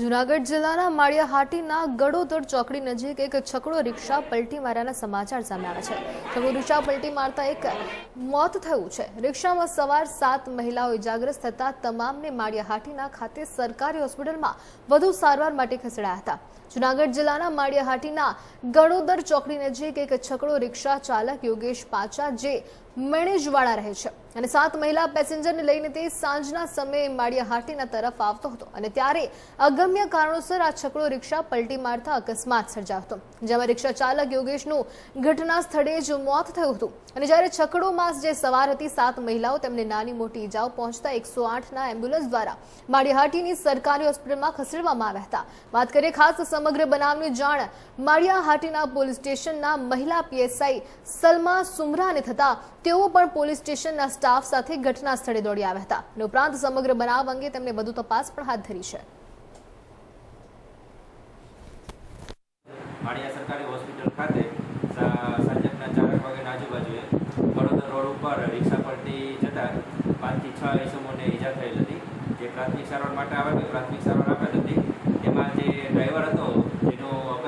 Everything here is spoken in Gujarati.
જુનાગઢ જિલ્લાના માળિયાહાટીના ગડોદર ચોકડી નજીક એક છકડો રિક્ષા પલટી માર્યાના સમાચાર સામે આવ્યા છે. છકડો રિક્ષા પલટી મારતા એક મોત થયું છે. રિક્ષામાં સવાર સાત મહિલાઓ ઇજાગ્રસ્ત થતા તમામને માળિયાહાટીના ખાતે સરકારી હોસ્પિટલમાં વધુ સારવાર માટે ખસેડાયા હતા. જુનાગઢ જિલ્લાના માળિયાહાટીના ગડોદર ચોકડી નજીક એક છકડો રિક્ષા ચાલક યોગેશ પાચા, જે મેણેજવાળા રહે છે. અને સાત મહિલા પેસેન્જરને લઈને તે સાંજના સમયે માળિયાહાટીના તરફ આવતો હતો અને ત્યારે અગમ્ય કારણોસર આ છકડો રિક્ષા પલટી મારતા અકસ્માત સર્જાયો હતો, જેમાં રિક્ષા ચાલક યોગેશનું ઘટના સ્થળે જ મોત થયું હતું. અને જ્યારે છકડોમાં જે સવાર હતી, સાત મહિલાઓ તેમને નાની મોટી ઈજાઓ પહોંચતા એકસો આઠના એમ્બ્યુલન્સ દ્વારા માળિયાહાટીની સરકારી હોસ્પિટલમાં ખસેડવામાં આવ્યા હતા. વાત કરીએ ખાસ સમગ્ર બનાવની જાણ માળિયાહાટીના પોલીસ સ્ટેશનના મહિલા પીએસઆઈ સલમા સુમરાને થતા તેઓ પણ પોલીસ સ્ટેશનના સ્ટાફ સાથે ઘટના સ્થળે દોડી આવ્યા હતા. ઉપરાંત સમગ્ર બનાવ અંગે તેમણે વધુ તપાસ પણ હાથ ધરી છે. રોડ ઉપર રિક્ષા પલટી જતાં પાંચથી છ ઇસમોને ઈજા થયેલ હતી. જે પ્રાથમિક સારવાર માટે આવે પ્રાથમિક સારવાર આપેલ હતો?